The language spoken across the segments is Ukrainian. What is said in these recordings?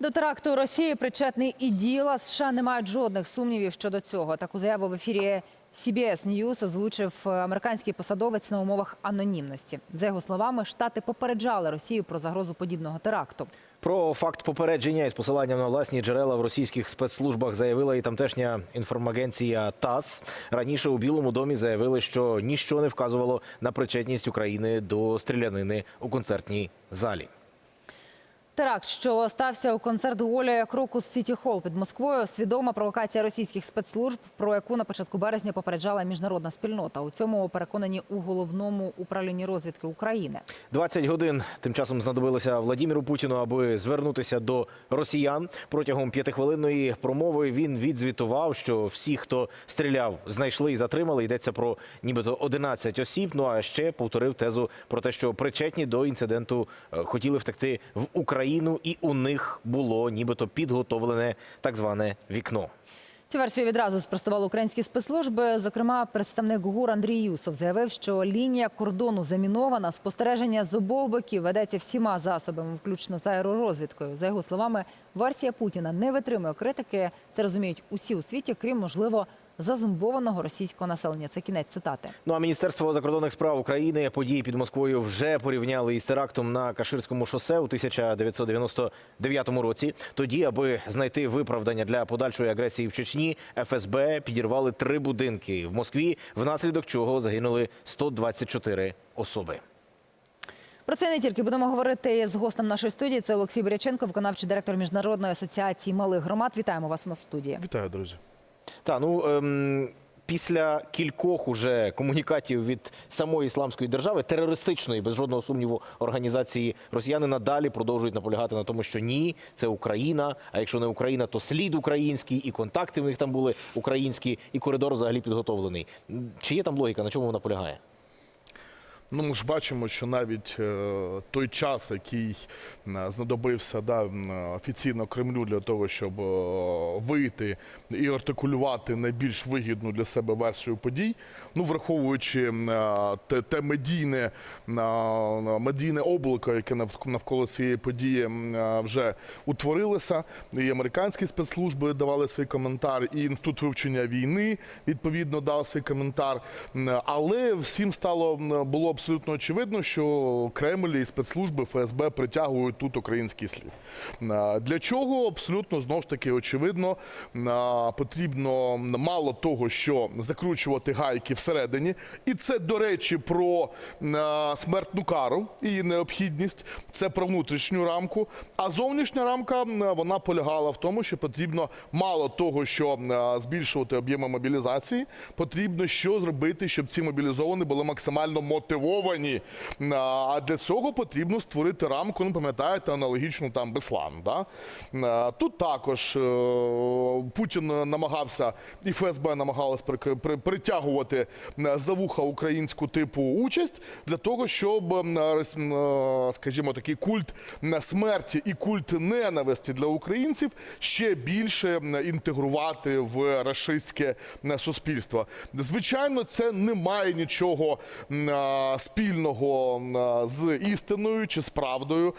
До теракту Росії причетний і діла. США не мають жодних сумнівів щодо цього. Таку заяву в ефірі CBS News озвучив е, американський посадовець на умовах анонімності. За його словами, штати попереджали Росію про загрозу подібного теракту. Про факт попередження із посиланням на власні джерела в російських спецслужбах заявила і тамтешня інформагенція ТАСС. Раніше у Білому домі заявили, що ніщо не вказувало на причетність України до стрілянини у концертній залі. Теракт, що стався у концерт Уолі Крокус Сіті Холл під Москвою, свідома провокація російських спецслужб, про яку на початку березня попереджала міжнародна спільнота. У цьому переконані у головному управлінні розвідки України. 20 годин тим часом знадобилося Владіміру Путіну, аби звернутися до росіян. Протягом п'ятихвилинної промови він відзвітував, що всі, хто стріляв, знайшли і затримали. Йдеться про нібито 11 осіб. Ну а ще повторив тезу про те, що причетні до інциденту е, хотіли втекти в Україну, і у них було нібито підготовлене так зване вікно. Цю версію відразу спростували українські спецслужби. Зокрема, представник ГУР Андрій Юсов заявив, що лінія кордону замінована. Спостереження з обох боків ведеться всіма засобами, включно з аеророзвідкою. За його словами, версія Путіна не витримує критики. Це розуміють усі у світі, крім можливо зазумбованого російського населення. Це кінець цитати. Ну а Міністерство закордонних справ України події під Москвою вже порівняли із терактом на Каширському шосе у 1999 році. Тоді, аби знайти виправдання для подальшої агресії в Чечні, ФСБ підірвали три будинки в Москві, внаслідок чого загинули 124 особи. Про це не тільки будемо говорити з гостем нашої студії. Це Олексій Боряченко, виконавчий директор міжнародної асоціації малих громад. Вітаємо вас у нас в студії. Вітаю, друзі. Та ну ем, після кількох уже комунікатів від самої ісламської держави, терористичної, без жодного сумніву, організації росіяни надалі продовжують наполягати на тому, що ні, це Україна. А якщо не Україна, то слід український, і контакти в них там були українські, і коридор взагалі підготовлений. Чи є там логіка? На чому вона полягає? Ну, ми ж бачимо, що навіть е, той час, який знадобився да, офіційно Кремлю для того, щоб е, вийти і артикулювати найбільш вигідну для себе версію подій, ну враховуючи е, те, те медійне, медійне облако, яке нав- навколо цієї події вже утворилося, і американські спецслужби давали свій коментар, і інститут вивчення війни відповідно дав свій коментар. Але всім стало було абсолютно очевидно, що Кремль і спецслужби ФСБ притягують тут український слід. Для чого абсолютно знову ж таки очевидно потрібно мало того, що закручувати гайки всередині, і це до речі про смертну кару і необхідність. Це про внутрішню рамку. А зовнішня рамка вона полягала в тому, що потрібно мало того, що збільшувати об'єми мобілізації, потрібно що зробити, щоб ці мобілізовані були максимально мотивовані. Е, А для цього потрібно створити рамку. Ну, пам'ятаєте, аналогічну там Беслан. Да? Тут також е, Путін намагався і ФСБ намагалась при- при- притягувати за вуха українську типу участь для того, щоб, е, скажімо, такий культ смерті і культ ненависті для українців ще більше інтегрувати в рашистське суспільство. Звичайно, це не має нічого спільного з істиною чи з правдою.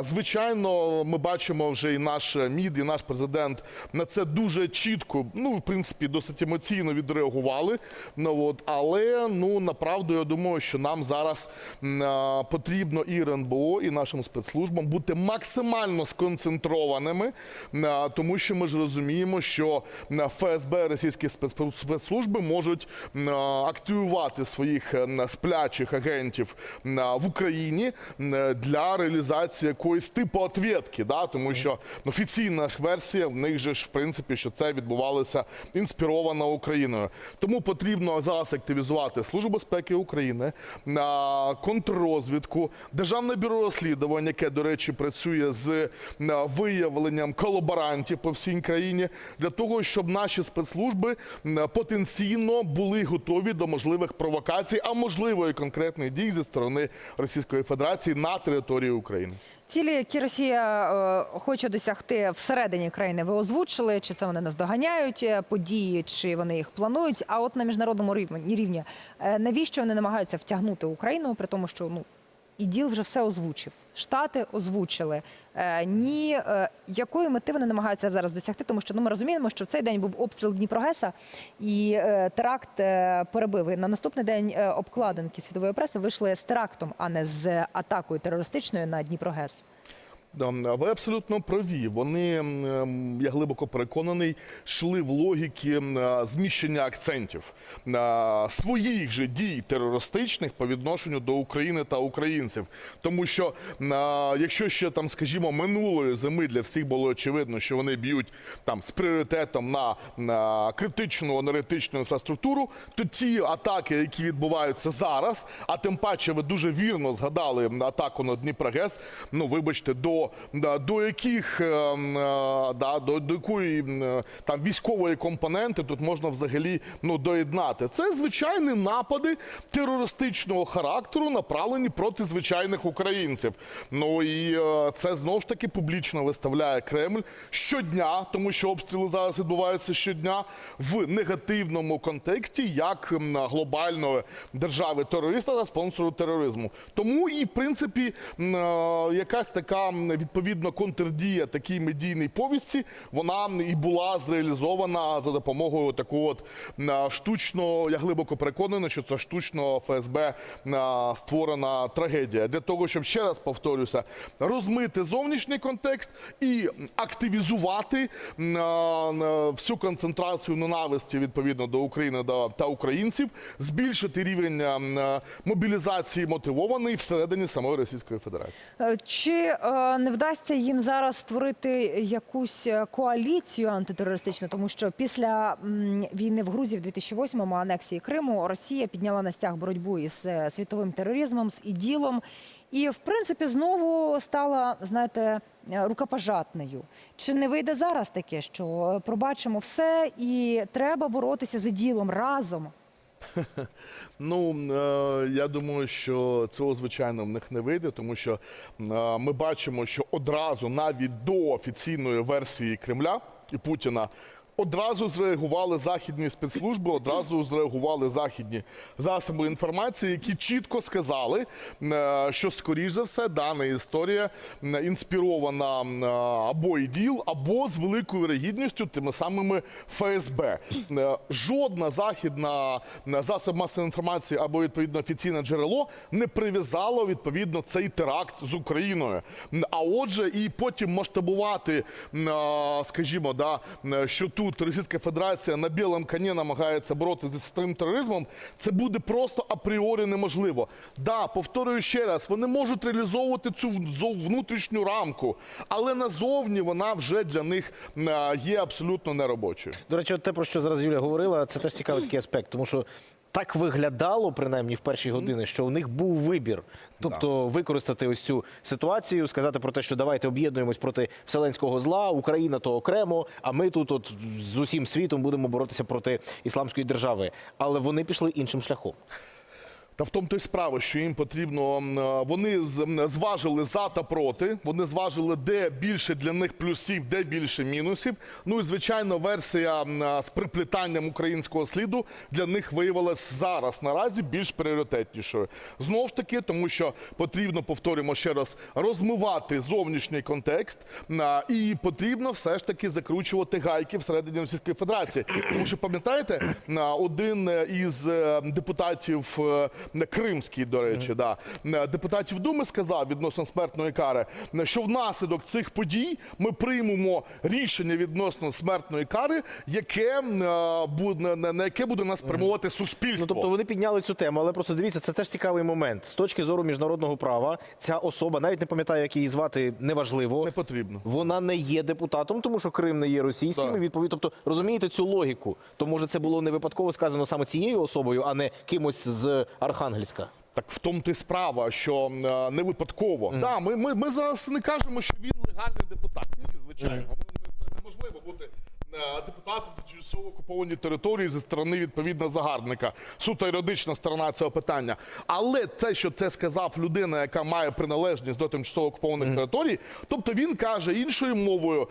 Звичайно, ми бачимо вже і наш МІД, і наш президент на це дуже чітко, ну в принципі, досить емоційно відреагували. Ну от, але ну направду я думаю, що нам зараз потрібно і РНБО, і нашим спецслужбам бути максимально сконцентрованими, тому що ми ж розуміємо, що ФСБ, російські спец- спецслужби можуть активувати своїх е, сплячих агентів е, в Україні е, для реалізації якоїсь типу отвєтки, да? тому що офіційна версія в них же ж в принципі, що це відбувалося інспіровано Україною. Тому потрібно зараз активізувати Службу безпеки України, на контррозвідку, Державне бюро розслідувань, яке, до речі, працює з е, виявленням колаборантів по всій країні, для того, щоб наші спецслужби е, потенційно були готові до можливих провокацій, а можливо і конкретних дій зі сторони Російської Федерації на території України. Цілі, які Росія е, хоче досягти всередині країни, ви озвучили, чи це вони наздоганяють е, події, чи вони їх планують. А от на міжнародному рівні е, навіщо вони намагаються втягнути Україну, при тому, що ну і діл вже все озвучив. Штати озвучили. Е, ні, е, якої мети вони намагаються зараз досягти, тому що ну ми розуміємо, що в цей день був обстріл Дніпрогеса і е, теракт перебив. І на наступний день обкладинки світової преси вийшли з терактом, а не з атакою терористичною на Дніпрогес. Да, Ви абсолютно праві. Вони, ем, я глибоко переконаний, йшли в логіки е, зміщення акцентів е, своїх же дій терористичних по відношенню до України та українців. Тому що е, якщо ще там, скажімо, минулої зими для всіх було очевидно, що вони б'ють там з пріоритетом на, на критичну енергетичну інфраструктуру, то ті атаки, які відбуваються зараз, а тим паче ви дуже вірно згадали атаку на Дніпрогес, ну вибачте, до, да, до яких е, е, да, до, до якої е, там військової компоненти тут можна взагалі ну доєднати. Це звичайні напади терористичного характеру, направлені проти звичайних українців. Ну і це знову ж таки публічно виставляє Кремль щодня, тому що обстріли зараз відбуваються щодня в негативному контексті як глобальної держави терориста та спонсору тероризму. Тому і в принципі якась така відповідно контрдія такій медійній повісті, вона і була зреалізована за допомогою такого от м, штучно. Я глибоко переконаний, що це штучно ФСБ створена трагедія для того, щоб ще раз повторюся, розмити зовнішній контекст і активізувати всю концентрацію ненависті відповідно до України та українців, збільшити рівень мобілізації мотивований всередині самої Російської Федерації. Е, Чи е, не вдасться їм зараз створити якусь е, коаліцію антитерористичну, тому що після війни в Грузії в 2008-му анексії Криму Росія підняла на стяг боротьбу із е, світовим тероризмом, з іділом, і в принципі знову стала, знаєте, е, рукопожатною. Чи не вийде зараз таке, що пробачимо все і треба боротися з іділом разом? Ну е, я думаю, що цього звичайно в них не вийде, тому що е, ми бачимо, що одразу навіть до офіційної версії Кремля і Путіна. Одразу зреагували західні спецслужби, одразу зреагували західні засоби інформації, які чітко сказали, е, що скоріш за все дана історія інспірована або іділ, або з великою вірогідністю тими самими ФСБ. Е, Жодна західна засоб масової інформації або відповідно офіційне джерело не прив'язало відповідно цей теракт з Україною. А отже, і потім масштабувати, скажімо, да, що тут Російська Федерація на білому коні намагається боротися з своїм тероризмом, це буде просто апріорі неможливо. Да, повторюю ще раз, вони можуть реалізовувати цю внутрішню рамку, але назовні вона вже для них є абсолютно неробочою. До речі, те, про що зараз Юля говорила, це теж цікавий такий аспект, тому що так виглядало, принаймні в перші години, що у них був вибір. Тобто використати ось цю ситуацію, сказати про те, що давайте об'єднуємось проти вселенського зла, Україна то окремо, а ми тут от з усім світом будемо боротися проти ісламської держави. Але вони пішли іншим шляхом. Та в тому то й справа, що їм потрібно. е, Вони зважили за та проти. Вони зважили, де більше для них плюсів, де більше мінусів. Ну і звичайно, версія е, з приплітанням українського сліду для них виявилась зараз наразі більш пріоритетнішою. Знову ж таки, тому що потрібно, повторюємо ще раз, розмивати зовнішній контекст, е, і потрібно все ж таки закручувати гайки всередині Російської Федерації. Тому що пам'ятаєте, один із депутатів кримський, до речі, да, е, депутатів Думи сказав відносно смертної кари, е, що внаслідок цих подій ми приймемо рішення відносно смертної кари, яке е, буде на на яке буде нас спрямовувати суспільство. Ну тобто вони підняли цю тему, але просто дивіться, це теж цікавий момент. З точки зору міжнародного права, ця особа, навіть не пам'ятаю, як її звати, неважливо. Не потрібно. Вона не є депутатом, тому що Крим не є російським. І Відповідно, тобто розумієте цю логіку. То може це було не випадково сказано саме цією особою, а не кимось з Архангельська. Так в тому ти справа, що е, не випадково. Да, ми, ми, ми зараз не кажемо, що він легальний депутат. Ні, звичайно. mm. Це неможливо бути депутатом чи тимчасово окуповані території зі сторони відповідно загарбника. Суто юридична сторона цього питання. Але те, що це сказав людина, яка має приналежність до тимчасово окупованих територій, тобто він каже іншою мовою: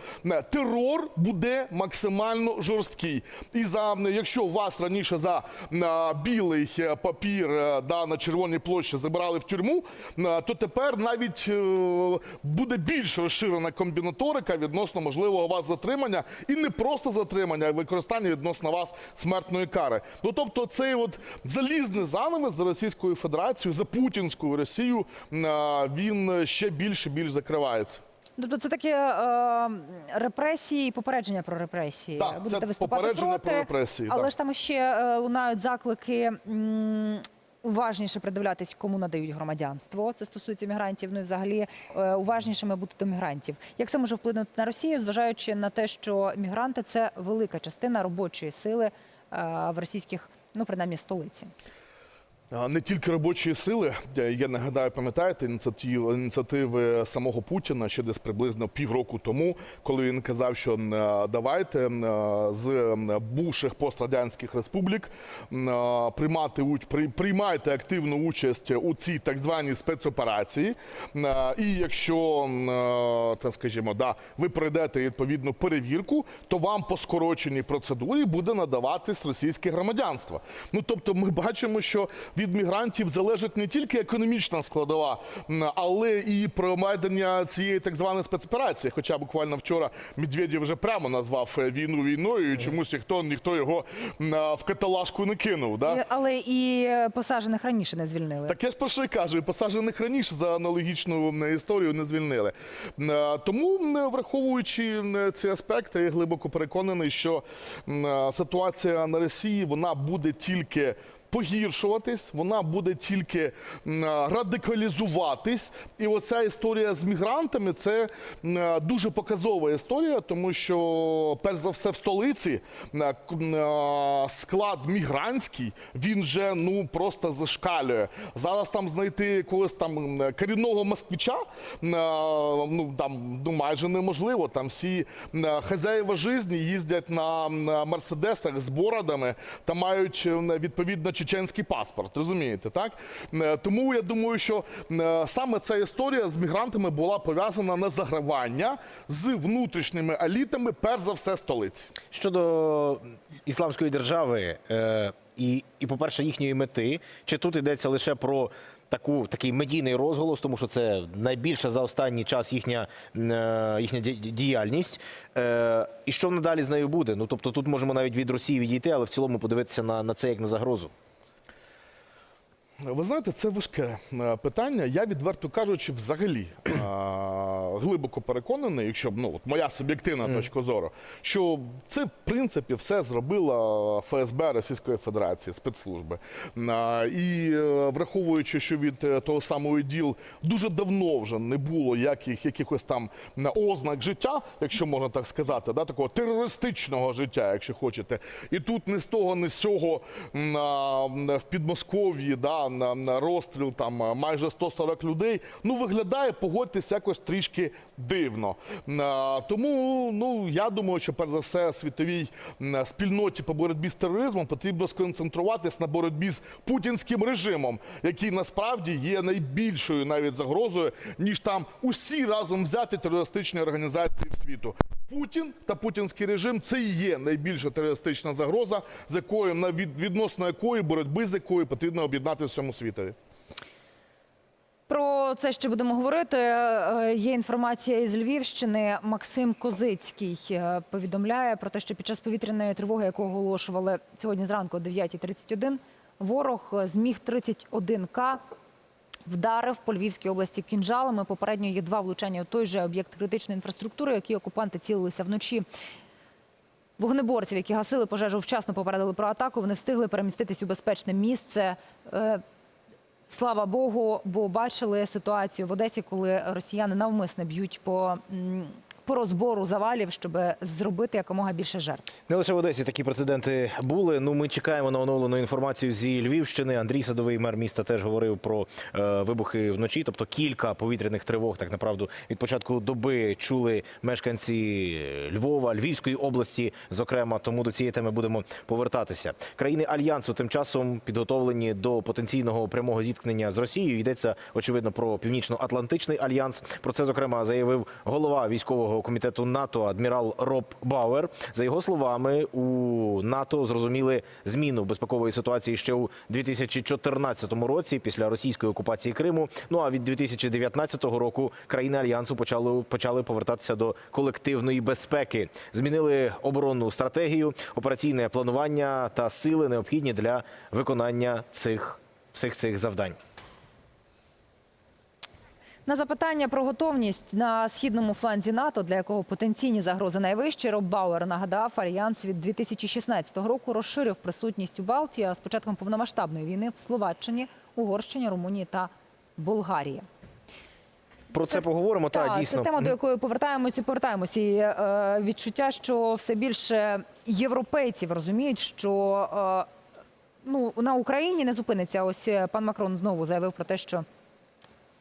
терор буде максимально жорсткий. І за якщо вас раніше за е, білий е, папір е, да, на червоній площі забирали в тюрму, е, то тепер навіть е, буде більш розширена комбінаторика відносно можливого вас затримання, і не просто затримання, а й використання відносно вас смертної кари. Ну тобто, цей от залізний занавес за Російською Федерацією, за путінською Росією, е, він ще більше і більш закривається. Тобто це такі е, репресії і попередження про репресії. Так, Будете це виступати попередження проти, про репресії, Але так. ж там ще е, лунають заклики. Уважніше придивлятись, кому надають громадянство. Це стосується мігрантів. Ну і взагалі е, уважнішими бути до мігрантів. Як це може вплинути на Росію, зважаючи на те, що мігранти це велика частина робочої сили е, в російських, ну принаймні, столиці. Не тільки робочої сили, Я- я нагадаю, пам'ятаєте ініціативи, самого Путіна ще десь приблизно півроку тому, коли він казав, що е, давайте е, з бувших пострадянських республік е, приймати приймайте активну участь у цій так званій спецоперації. Е, І якщо е, так скажімо, да, ви пройдете відповідну перевірку, то вам по скороченій процедурі буде надаватись російське громадянство. Ну тобто, ми бачимо, що від мігрантів залежить не тільки економічна складова, але і проведення цієї так званої спецоперації. Хоча буквально вчора Медведєв вже прямо назвав е, війну війною, і чомусь ніхто ніхто його в каталажку не кинув. Да? Але і е, посаджених раніше не звільнили. Так я ж про що й кажу, і посаджених раніше за аналогічну історію не звільнили. Тому, враховуючи ці аспекти, я глибоко переконаний, що ситуація на Росії вона буде тільки. Погіршуватись, вона буде тільки радикалізуватись. І оця історія з мігрантами це дуже показова історія, тому що, перш за все, в столиці м, склад мігрантський, він вже ну просто зашкалює. Зараз там знайти якогось там корінного москвича ну там ну майже неможливо. Там всі хазяїва житті їздять на мерседесах з бородами та мають відповідно чеченський паспорт. Розумієте, так? Тому я думаю, що саме ця історія з мігрантами була пов'язана на загравання з внутрішніми елітами, перш за все, столиці. Щодо ісламської держави е, і, і, по-перше, їхньої мети, чи тут йдеться лише про таку, такий медійний розголос, тому що це найбільша за останній час їхня, е, їхня діяльність. Е, і що надалі з нею буде? Ну, тобто тут можемо навіть від Росії відійти, але в цілому подивитися на, на це як на загрозу. Ви знаєте, це важке е, питання. Я відверто кажучи, взагалі е, глибоко переконаний, якщо б ну от моя суб'єктивна точка зору, що це в принципі все зробила ФСБ Російської Федерації спецслужби. Е, І враховуючи, що від того самого іділ дуже давно вже не було яких, якихось там ознак життя, якщо можна так сказати, да, такого терористичного життя, якщо хочете. І тут не з того, не з цього в Підмосков'ї да, на розстріл там а, майже 140 людей. Ну, виглядає, погодьтесь, якось трішки дивно. Тому ну, я думаю, що перш за все світовій спільноті по боротьбі з тероризмом потрібно сконцентруватись на боротьбі з путінським режимом, який насправді є найбільшою навіть загрозою, ніж там усі разом взяті терористичні організації світу. Путін та путінський режим це і є найбільша терористична загроза, з якою на відносно якої боротьби з якою потрібно об'єднати всьому світові. Про це ще будемо говорити. Е, Є інформація із Львівщини. Максим Козицький е, повідомляє про те, що під час повітряної тривоги, яку оголошували сьогодні зранку о 9.31, ворог з міг 31 к вдарив по Львівській області кінжалами. Попередньо є два влучання у той же об'єкт критичної інфраструктури, які окупанти цілилися вночі. Вогнеборців, які гасили пожежу, вчасно попередили про атаку. Вони встигли переміститись у безпечне місце. Е, Слава Богу, бо бачили ситуацію в Одесі, коли росіяни навмисне б'ють по по розбору завалів, щоб зробити якомога більше жертв. Не лише в Одесі такі прецеденти були. Ну, ми чекаємо на оновлену інформацію зі Львівщини. Андрій Садовий, мер міста, теж говорив про е, вибухи вночі. Тобто кілька повітряних тривог, так направду, від початку доби чули мешканці Львова, Львівської області, зокрема. Тому до цієї теми будемо повертатися. Країни альянсу тим часом підготовлені до потенційного прямого зіткнення з Росією. Йдеться очевидно про північно-атлантичний альянс. Про це зокрема заявив голова військового комітету НАТО адмірал Роб Бауер. За його словами, у НАТО зрозуміли зміну безпекової ситуації ще у 2014 році після російської окупації Криму. Ну а від 2019 року країни альянсу почали почали повертатися до колективної безпеки. Змінили оборонну стратегію, операційне планування та сили необхідні для виконання цих всіх цих завдань. На запитання про готовність на східному фланзі НАТО, для якого потенційні загрози найвищі, Роб Бауер нагадав, альянс від 2016 року розширив присутність у Балтії а з початком повномасштабної війни в Словаччині, Угорщині, Румунії та Болгарії. Про це поговоримо. Та Так, дійсно це тема, до якої повертаємося і повертаємося. І е, відчуття, що все більше європейців розуміють, що е, ну, на Україні не зупиниться. Ось е, пан Макрон знову заявив про те, що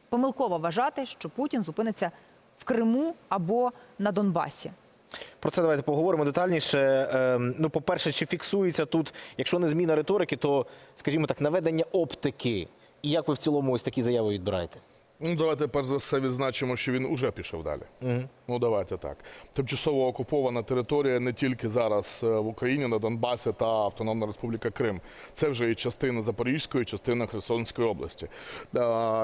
помилково вважати, що Путін зупиниться в Криму або на Донбасі. Про це давайте поговоримо детальніше. Ем, Ну, по-перше, чи фіксується тут, якщо не зміна риторики, то, скажімо так, наведення оптики. І як ви в цілому ось такі заяви відбираєте? Ну, давайте перш за все відзначимо, що він уже пішов далі. Ну, давайте так. Тимчасово окупована територія не тільки зараз е, в Україні, на Донбасі та Автономна Республіка Крим. Це вже і частина Запорізької, і частина Херсонської області. Е,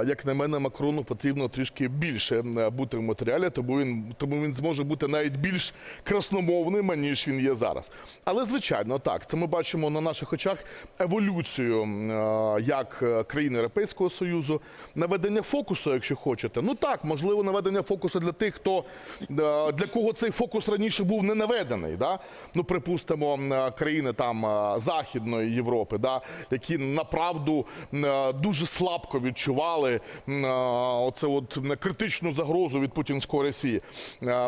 Як на мене, Макрону потрібно трішки більше е, бути в матеріалі, тому він, тому він зможе бути навіть більш красномовним, ніж він є зараз. Але, звичайно, так, це ми бачимо на наших очах еволюцію як країни Європейського Союзу, наведення фокусу, якщо хочете. Ну так, можливо, наведення фокусу для тих, хто е, для кого цей фокус раніше був не наведений. Да? Ну, припустимо, е, країни там е, Західної Європи, да? які направду дуже слабко відчували оце от критичну загрозу від путінської Росії.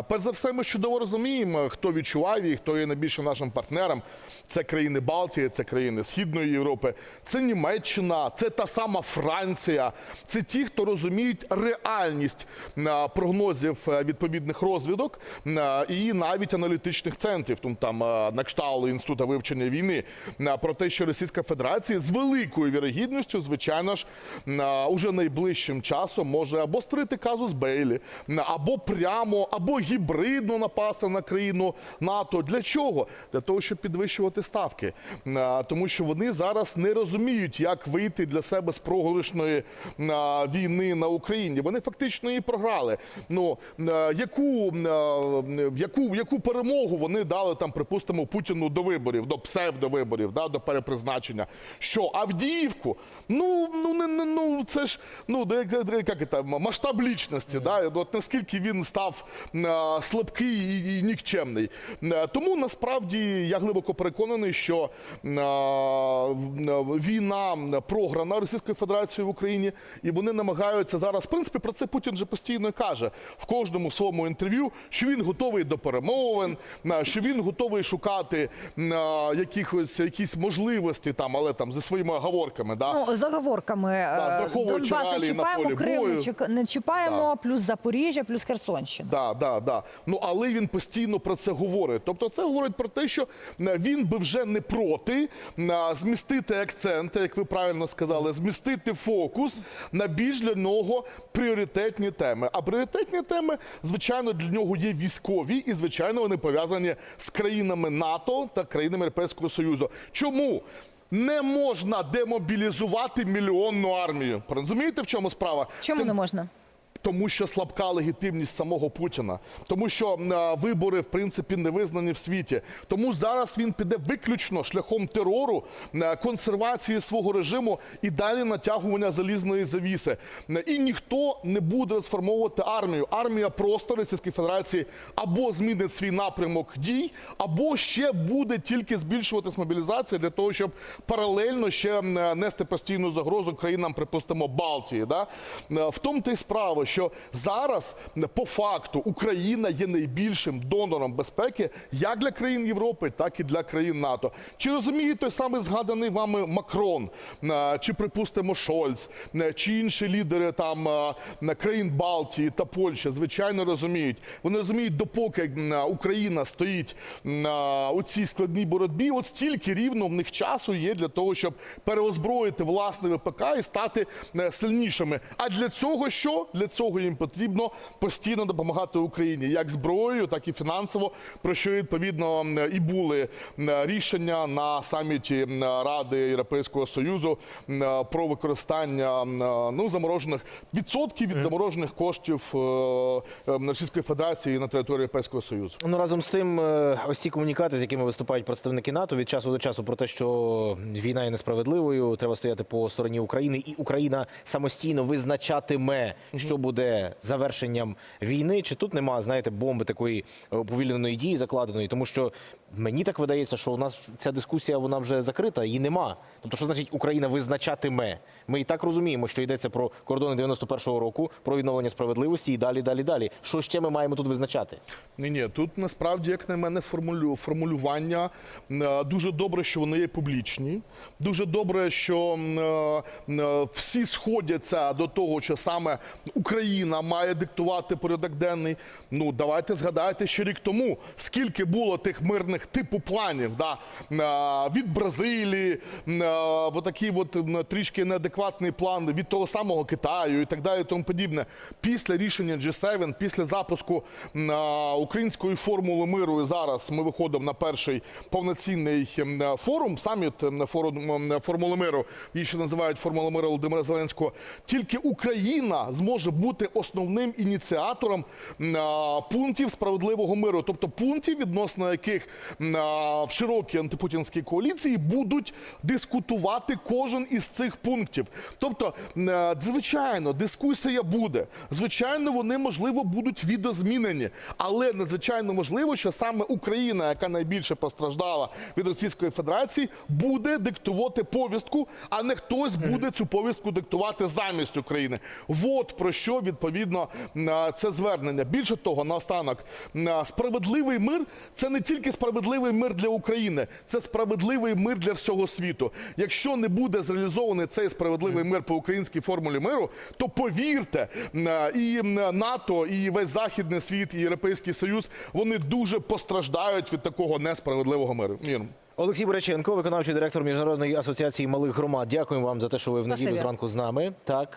Перш за все, ми чудово розуміємо, хто відчуває її, хто є найбільшим нашим партнером. Це країни Балтії, це країни Східної Європи, це Німеччина, це та сама Франція. Це ті, хто розуміють реальність е, прогнозів е, відповідних розвідок е, і навіть аналітичних центрів, там, там на інституту вивчення війни, про те, що Російська Федерація з великою вірогідністю, звичайно ж, уже найближчим часом може або створити казус Бейлі, або прямо, або гібридно напасти на країну НАТО. Для чого? Для того, щоб підвищувати ставки. Тому що вони зараз не розуміють, як вийти для себе з програшної е, війни на Україні. Вони фактично її програли. Ну е, яку, е, яку, яку перемогу вони дали там, припустимо, Путіну до виборів, до псевдовиборів, да, до перепризначення? Що Авдіївку? Ну ну не, ну це ж ну як це, масштаб лічності. Да? От наскільки він став е, слабкий і, і нікчемний. Тому насправді я глибоко переконаний, що війна програна Російською Федерацією в Україні, і вони намагаються зараз. В принципі, про це Путін вже постійно каже в кожному своєму інтерв'ю, що він готовий до перемовин, що він готовий шукати якихось якісь можливості там, але там зі своїми оговорками. Да? Ну, з оговорками е, Донбас не чіпаємо, Крим не бою. чек- не чіпаємо, плюс Запоріжжя, плюс Херсонщина. Да, да, да. Ну але він постійно про це говорить. Тобто, це говорить про те, що він би вже не проти змістити акценти, як ви правильно сказали, змістити фокус на більш для нього пріоритетні теми. А пріоритетні теми, звичайно, для нього є військові, і звичайно, вони пов'язані з країнами НАТО та країнами Європейського Союзу. Чому? Не можна демобілізувати мільйонну армію. Розумієте, в чому справа? Чому Тим- не можна? Тому що слабка легітимність самого Путіна, тому що вибори в принципі не визнані в світі. Тому зараз він піде виключно шляхом терору, консервації свого режиму і далі натягування залізної завіси. І ніхто не буде розформовувати армію. Армія просто Російської Федерації або змінить свій напрямок дій, або ще буде тільки збільшуватись мобілізація для того, щоб паралельно ще нести постійну загрозу країнам, припустимо, Балтії. Да? В тому й справа, що зараз по факту Україна є найбільшим донором безпеки як для країн Європи, так і для країн НАТО. Чи розуміє той самий згаданий вами Макрон, е, чи припустимо Шольц, е, чи інші лідери там е, країн Балтії та Польщі? Звичайно, розуміють. Вони розуміють, допоки Україна стоїть у цій складній боротьбі, от стільки рівно в них часу є для того, щоб переозброїти власне ВПК і стати сильнішими. А для цього що? Для цього їм потрібно постійно допомагати Україні, як зброєю, так і фінансово, про що відповідно і були рішення на саміті Ради Європейського Союзу про використання ну заморожених відсотків від заморожених коштів е, Російської Федерації на території Європейського Союзу. Ну разом з тим, е, ось ці комунікати, з якими виступають представники НАТО від часу до часу про те, що війна є несправедливою, треба стояти по стороні України, і Україна самостійно визначатиме, що буде завершенням війни. Чи тут нема, знаєте, бомби такої повільненої уповільненої дії закладеної, тому що мені так видається, що у нас ця дискусія вона вже закрита, її нема. Тобто, що значить Україна визначатиме? Ми і так розуміємо, що йдеться про кордони 91-го року, про відновлення справедливості і далі, далі, далі. Що ще ми маємо тут визначати? Ні, ні, тут насправді, як на мене, формулю, формулювання е, дуже добре, що вони є публічні. Дуже добре, що е, е, всі сходяться до того, що саме Україна має диктувати порядок денний. Ну, давайте згадайте ще рік тому, скільки було тих мирних типу планів да, е, від Бразилії, е, отакий от трішки неадекватний план від того самого Китаю і так далі, і тому подібне. Після рішення G7, після запуску е, української формули миру, і зараз ми виходимо на перший повноцінний форум, саміт формули миру, її ще називають формула миру Володимира Зеленського. Тільки Україна зможе бути основним ініціатором пунктів справедливого миру, тобто пунктів, відносно яких в широкій антипутінській коаліції будуть дискутувати кожен із цих пунктів. Тобто, звичайно, дискусія буде. Звичайно, вони можливо будуть відозмінені, але надзвичайно можливо, що саме Україна, яка найбільше постраждала від Російської Федерації, буде диктувати повістку, а не хтось буде цю повістку диктувати замість України. От про що відповідно це звернення. Більше того, наостанок, справедливий мир це не тільки справедливий мир для України, це справедливий мир для всього світу. Якщо не буде зреалізований цей справедливий мир по українській формулі миру, то повірте, е, і НАТО, і весь західний світ, і Європейський Союз вони дуже постраждають від такого несправедливого миру. Олексій Боряченко, виконавчий директор Міжнародної асоціації малих громад. Дякуємо вам за те, що ви в неділю зранку з нами. Так,